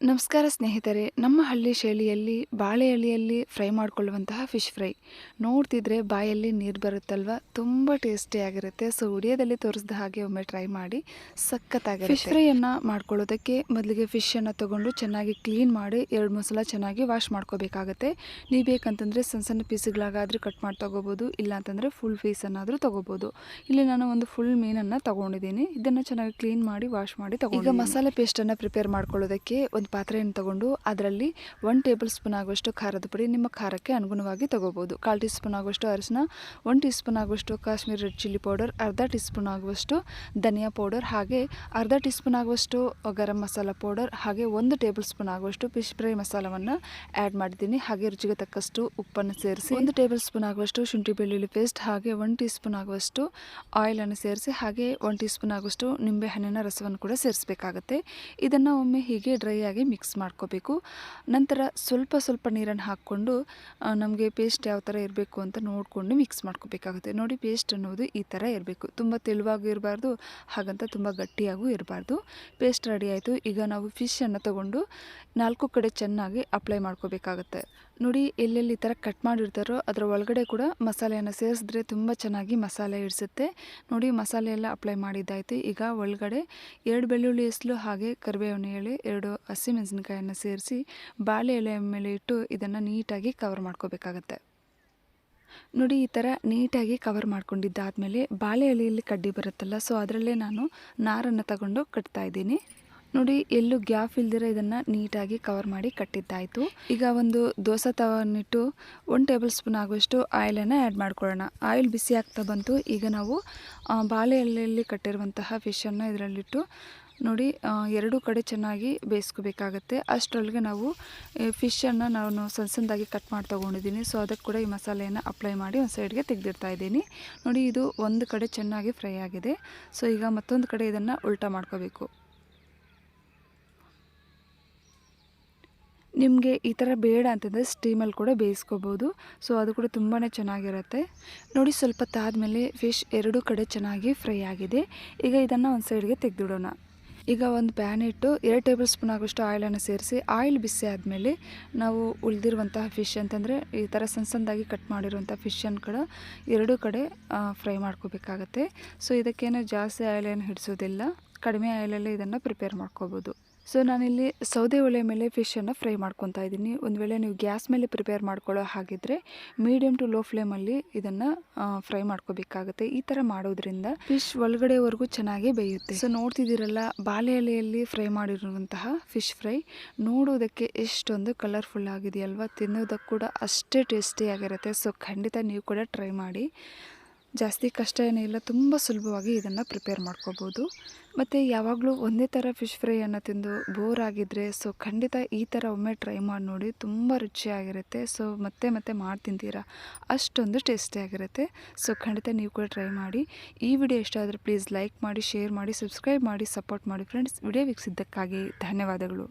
ನಮಸ್ಕಾರ ಸ್ನೇಹಿತರೆ ನಮ್ಮ ಹಳ್ಳಿ ಶೈಲಿಯಲ್ಲಿ ಬಾಳೆ ಎಲೆಯಲ್ಲಿ ಫ್ರೈ ಮಾಡಿಕೊಳ್ಳುವಂತಹ ಫಿಶ್ ಫ್ರೈ. ನೋಡ್ತಿದ್ರೆ ಬಾಯಲ್ಲಿ ನೀರು ಬರುತ್ತಲ್ವ? ತುಂಬ ಟೇಸ್ಟಿಯಾಗಿರುತ್ತೆ ಸೊ ಉಡಿಯೋದಲ್ಲಿ ತೋರಿಸಿದ ಹಾಗೆ ಒಮ್ಮೆ ಟ್ರೈ ಮಾಡಿ. ಸಖತ್ತಾಗಿ ಫಿಶ್ ಫ್ರೈಯನ್ನು ಮಾಡ್ಕೊಳ್ಳೋದಕ್ಕೆ ಮೊದಲಿಗೆ ಫಿಶನ್ನು ತೊಗೊಂಡು ಚೆನ್ನಾಗಿ ಕ್ಲೀನ್ ಮಾಡಿ ಎರಡು ಮೂರು ಸಲ ಚೆನ್ನಾಗಿ ವಾಶ್ ಮಾಡ್ಕೋಬೇಕಾಗತ್ತೆ. ನೀವು ಬೇಕಂತಂದರೆ ಸಣ್ಣ ಸಣ್ಣ ಪೀಸ್ಗಳಾಗಾದರೂ ಕಟ್ ಮಾಡಿ ತೊಗೋಬೋದು ಇಲ್ಲ ಅಂತಂದರೆ ಫುಲ್ ಪೀಸನ್ನಾದರೂ ತೊಗೋಬೋದು. ಇಲ್ಲಿ ನಾನು ಒಂದು ಫುಲ್ ಮೀನನ್ನು ತೊಗೊಂಡಿದ್ದೀನಿ. ಇದನ್ನು ಚೆನ್ನಾಗಿ ಕ್ಲೀನ್ ಮಾಡಿ ವಾಶ್ ಮಾಡಿ ತೊಗೊಂಡು ಈಗ ಮಸಾಲೆ ಪೇಸ್ಟನ್ನು ಪ್ರಿಪೇರ್ ಮಾಡ್ಕೊಳ್ಳೋದಕ್ಕೆ ಒಂದು ಪಾತ್ರೆಯನ್ನು ತಗೊಂಡು ಅದರಲ್ಲಿ ಒನ್ ಟೇಬಲ್ ಸ್ಪೂನ್ ಆಗುವಷ್ಟು ಖಾರದ ಪುಡಿ ನಿಮ್ಮ ಖಾರಕ್ಕೆ ಅನುಗುಣವಾಗಿ ತಗೋಬೋದು. ಕಾಲು ಟೀ ಸ್ಪೂನ್ ಆಗುವಷ್ಟು ಅರಿಶಿನ ಒನ್ ಟೀ ಸ್ಪೂನ್ ಆಗುವಷ್ಟು ಕಾಶ್ಮೀರಿ ರೆಡ್ ಚಿಲ್ಲಿ ಪೌಡರ್ ಅರ್ಧ ಟೀ ಸ್ಪೂನ್ ಆಗುವಷ್ಟು ಧನಿಯಾ ಪೌಡರ್ ಹಾಗೆ ಅರ್ಧ ಟೀ ಸ್ಪೂನ್ ಆಗುವಷ್ಟು ಗರಂ ಮಸಾಲ ಪೌಡರ್ ಹಾಗೆ ಒಂದು ಟೇಬಲ್ ಸ್ಪೂನ್ ಆಗುವಷ್ಟು ಫಿಶ್ ಫ್ರೈ ಮಸಾಲವನ್ನು ಆ್ಯಡ್ ಮಾಡಿದ್ದೀನಿ. ಹಾಗೆ ರುಚಿಗೆ ತಕ್ಕಷ್ಟು ಉಪ್ಪನ್ನು ಸೇರಿಸಿ, ಒಂದು ಟೇಬಲ್ ಸ್ಪೂನ್ ಆಗುವಷ್ಟು ಶುಂಠಿ ಬೆಳ್ಳುಳ್ಳಿ ಪೇಸ್ಟ್ ಹಾಗೆ ಒನ್ ಟೀ ಸ್ಪೂನ್ ಆಗುವಷ್ಟು ಆಯಿಲನ್ನು ಸೇರಿಸಿ, ಹಾಗೆ ಒನ್ ಟೀ ಸ್ಪೂನ್ ಆಗುವಷ್ಟು ನಿಂಬೆ ಹಣ್ಣಿನ ರಸವನ್ನು ಕೂಡ ಸೇರಿಸಬೇಕಾಗುತ್ತೆ. ಇದನ್ನು ಒಮ್ಮೆ ಹೀಗೆ ಡ್ರೈ ಮಿಕ್ಸ್ ಮಾಡ್ಕೋಬೇಕು. ನಂತರ ಸ್ವಲ್ಪ ಸ್ವಲ್ಪ ನೀರನ್ನು ಹಾಕ್ಕೊಂಡು ನಮಗೆ ಪೇಸ್ಟ್ ಯಾವ ಥರ ಇರಬೇಕು ಅಂತ ನೋಡಿಕೊಂಡು ಮಿಕ್ಸ್ ಮಾಡ್ಕೋಬೇಕಾಗುತ್ತೆ. ನೋಡಿ ಪೇಸ್ಟ್ ಅನ್ನೋದು ಈ ಥರ ಇರಬೇಕು. ತುಂಬ ತೆಳುವಾಗೂ ಇರಬಾರ್ದು, ಹಾಗಂತ ತುಂಬ ಗಟ್ಟಿಯಾಗೂ ಇರಬಾರ್ದು. ಪೇಸ್ಟ್ ರೆಡಿ ಆಯಿತು. ಈಗ ನಾವು ಫಿಶನ್ನು ತಗೊಂಡು ನಾಲ್ಕು ಕಡೆ ಚೆನ್ನಾಗಿ ಅಪ್ಲೈ ಮಾಡ್ಕೋಬೇಕಾಗತ್ತೆ. ನೋಡಿ ಎಲ್ಲೆಲ್ಲಿ ಈ ಥರ ಕಟ್ ಮಾಡಿರ್ತಾರೋ ಅದರ ಒಳಗಡೆ ಕೂಡ ಮಸಾಲೆಯನ್ನು ಸೇರಿಸಿದ್ರೆ ತುಂಬ ಚೆನ್ನಾಗಿ ಮಸಾಲೆ ಇಡಿಸುತ್ತೆ ನೋಡಿ ಮಸಾಲೆ ಎಲ್ಲ ಅಪ್ಲೈ ಮಾಡಿದ್ದಾಯಿತು. ಈಗ ಒಳಗಡೆ ಎರಡು ಬೆಳ್ಳುಳ್ಳಿ ಹೆಸಲು ಹಾಗೆ ಕರಿಬೇವಿನ ಎಳೆ ಎರಡು ಹಸಿಮೆಣಸಿನಕಾಯನ್ನು ಸೇರಿಸಿ ಬಾಳೆ ಎಲೆ ಮೇಲೆ ಇಟ್ಟು ಇದನ್ನು ನೀಟಾಗಿ ಕವರ್ ಮಾಡ್ಕೋಬೇಕಾಗತ್ತೆ. ನೋಡಿ ಈ ಥರ ನೀಟಾಗಿ ಕವರ್ ಮಾಡ್ಕೊಂಡಿದ್ದಾದಮೇಲೆ ಬಾಳೆ ಎಲೆಯಲ್ಲಿ ಕಡ್ಡಿ ಬರುತ್ತಲ್ಲ ಸೊ ಅದರಲ್ಲೇ ನಾನು ನಾರನ್ನು ತಗೊಂಡು ಕಟ್ತಾ ಇದ್ದೀನಿ. ನೋಡಿ, ಎಲ್ಲೂ ಗ್ಯಾಪ್ ಇಲ್ದಿರ ಇದನ್ನು ನೀಟಾಗಿ ಕವರ್ ಮಾಡಿ ಕಟ್ಟಿದ್ದಾಯಿತು. ಈಗ ಒಂದು ದೋಸೆ ತವನ್ನಿಟ್ಟು ಒನ್ ಟೇಬಲ್ ಸ್ಪೂನ್ ಆಗುವಷ್ಟು ಆಯಿಲನ್ನು ಆ್ಯಡ್ ಮಾಡ್ಕೊಳ್ಳೋಣ. ಆಯಿಲ್ ಬಿಸಿ ಆಗ್ತಾ ಬಂತು. ಈಗ ನಾವು ಬಾಳೆ ಎಲೆಯಲ್ಲಿ ಕಟ್ಟಿರುವಂತಹ ಫಿಶನ್ನು ಇದರಲ್ಲಿಟ್ಟು ನೋಡಿ ಎರಡೂ ಕಡೆ ಚೆನ್ನಾಗಿ ಬೇಯಿಸ್ಕೋಬೇಕಾಗತ್ತೆ. ಅಷ್ಟರೊಳಗೆ ನಾವು ಫಿಶನ್ನು ನಾನು ಸಣ್ಣ ಸಣ್ಣದಾಗಿ ಕಟ್ ಮಾಡಿ ತೊಗೊಂಡಿದ್ದೀನಿ. ಸೊ ಅದಕ್ಕೆ ಕೂಡ ಈ ಮಸಾಲೆಯನ್ನು ಅಪ್ಲೈ ಮಾಡಿ ಒಂದು ಸೈಡ್ಗೆ ತೆಗೆದಿಡ್ತಾ ಇದ್ದೀನಿ. ನೋಡಿ, ಇದು ಒಂದು ಕಡೆ ಚೆನ್ನಾಗಿ ಫ್ರೈ ಆಗಿದೆ. ಸೊ ಈಗ ಮತ್ತೊಂದು ಕಡೆ ಇದನ್ನು ಉಲ್ಟಾ ಮಾಡ್ಕೋಬೇಕು. ನಿಮಗೆ ಈ ಥರ ಬೇಡ ಅಂತಂದರೆ ಸ್ಟೀಮಲ್ಲಿ ಕೂಡ ಬೇಯಿಸ್ಕೋಬೋದು. ಸೊ ಅದು ಕೂಡ ತುಂಬಾ ಚೆನ್ನಾಗಿರುತ್ತೆ. ನೋಡಿ, ಸ್ವಲ್ಪ ತಾದ್ಮೇಲೆ ಫಿಶ್ ಎರಡೂ ಕಡೆ ಚೆನ್ನಾಗಿ ಫ್ರೈ ಆಗಿದೆ. ಈಗ ಇದನ್ನು ಒಂದು ಸೈಡ್ಗೆ ತೆಗೆದಿಡೋಣ. ಈಗ ಒಂದು ಪ್ಯಾನ್ ಇಟ್ಟು ಎರಡು ಟೇಬಲ್ ಸ್ಪೂನ್ ಆಗೋಷ್ಟು ಆಯಿಲನ್ನು ಸೇರಿಸಿ ಆಯಿಲ್ ಬಿಸಿ ಆದಮೇಲೆ ನಾವು ಉಳಿದಿರುವಂತಹ ಫಿಶ್ ಅಂತಂದರೆ ಈ ಥರ ಸಣ್ಣ ಸಣ್ಣದಾಗಿ ಕಟ್ ಮಾಡಿರುವಂಥ ಫಿಶನ್ನು ಕೂಡ ಎರಡೂ ಕಡೆ ಫ್ರೈ ಮಾಡ್ಕೋಬೇಕಾಗತ್ತೆ. ಸೊ ಇದಕ್ಕೇನು ಜಾಸ್ತಿ ಆಯಿಲೇನು ಹಿಡಿಸೋದಿಲ್ಲ. ಕಡಿಮೆ ಆಯಿಲಲ್ಲಿ ಇದನ್ನು ಪ್ರಿಪೇರ್ ಮಾಡ್ಕೋಬೋದು. ಸೊ ನಾನಿಲ್ಲಿ ಸೌದೆ ಒಲೆ ಮೇಲೆ ಫಿಶನ್ನು ಫ್ರೈ ಮಾಡ್ಕೊತಾ ಇದ್ದೀನಿ. ಒಂದು ವೇಳೆ ನೀವು ಗ್ಯಾಸ್ ಮೇಲೆ ಪ್ರಿಪೇರ್ ಮಾಡ್ಕೊಳ್ಳೋ ಹಾಗಿದ್ರೆ ಮೀಡಿಯಮ್ ಟು ಲೋ ಫ್ಲೇಮಲ್ಲಿ ಇದನ್ನು ಫ್ರೈ ಮಾಡ್ಕೋಬೇಕಾಗುತ್ತೆ. ಈ ಥರ ಮಾಡೋದ್ರಿಂದ ಫಿಶ್ ಒಳಗಡೆವರೆಗೂ ಚೆನ್ನಾಗಿ ಬೇಯುತ್ತೆ. ಸೊ ನೋಡ್ತಿದ್ದೀರಲ್ಲ, ಬಾಳೆ ಎಲೆಯಲ್ಲಿ ಫ್ರೈ ಮಾಡಿರುವಂತಹ ಫಿಶ್ ಫ್ರೈ ನೋಡೋದಕ್ಕೆ ಎಷ್ಟೊಂದು ಕಲರ್ಫುಲ್ ಆಗಿದೆಯಲ್ವ? ತಿನ್ನೋದಕ್ಕೆ ಕೂಡ ಅಷ್ಟೇ ಟೇಸ್ಟಿಯಾಗಿರುತ್ತೆ ಸೊ ಖಂಡಿತ ನೀವು ಕೂಡ ಟ್ರೈ ಮಾಡಿ. ಜಾಸ್ತಿ ಕಷ್ಟ ಏನಿಲ್ಲ ತುಂಬ ಸುಲಭವಾಗಿ ಇದನ್ನು ಪ್ರಿಪೇರ್ ಮಾಡ್ಕೋಬೋದು. ಮತ್ತು ಯಾವಾಗಲೂ ಒಂದೇ ಥರ ಫಿಶ್ ಫ್ರೈಯನ್ನು ತಿಂದು ಬೋರ್ ಆಗಿದ್ದರೆ ಸೊ ಖಂಡಿತ ಈ ಥರ ಒಮ್ಮೆ ಟ್ರೈ ಮಾಡಿ ನೋಡಿ, ತುಂಬ ರುಚಿಯಾಗಿರುತ್ತೆ. ಸೊ ಮತ್ತೆ ಮತ್ತೆ ಮಾಡಿ ತಿಂತೀರಾ? ಅಷ್ಟೊಂದು ಟೇಸ್ಟಿಯಾಗಿರುತ್ತೆ ಸೊ ಖಂಡಿತ ನೀವು ಕೂಡ ಟ್ರೈ ಮಾಡಿ. ಈ ವಿಡಿಯೋ ಇಷ್ಟ ಆದರೆ ಪ್ಲೀಸ್ ಲೈಕ್ ಮಾಡಿ, ಶೇರ್ ಮಾಡಿ, ಸಬ್ಸ್ಕ್ರೈಬ್ ಮಾಡಿ, ಸಪೋರ್ಟ್ ಮಾಡಿ. ಫ್ರೆಂಡ್ಸ್, ವಿಡಿಯೋ ವೀಕ್ಸಿದ್ದಕ್ಕಾಗಿ ಧನ್ಯವಾದಗಳು.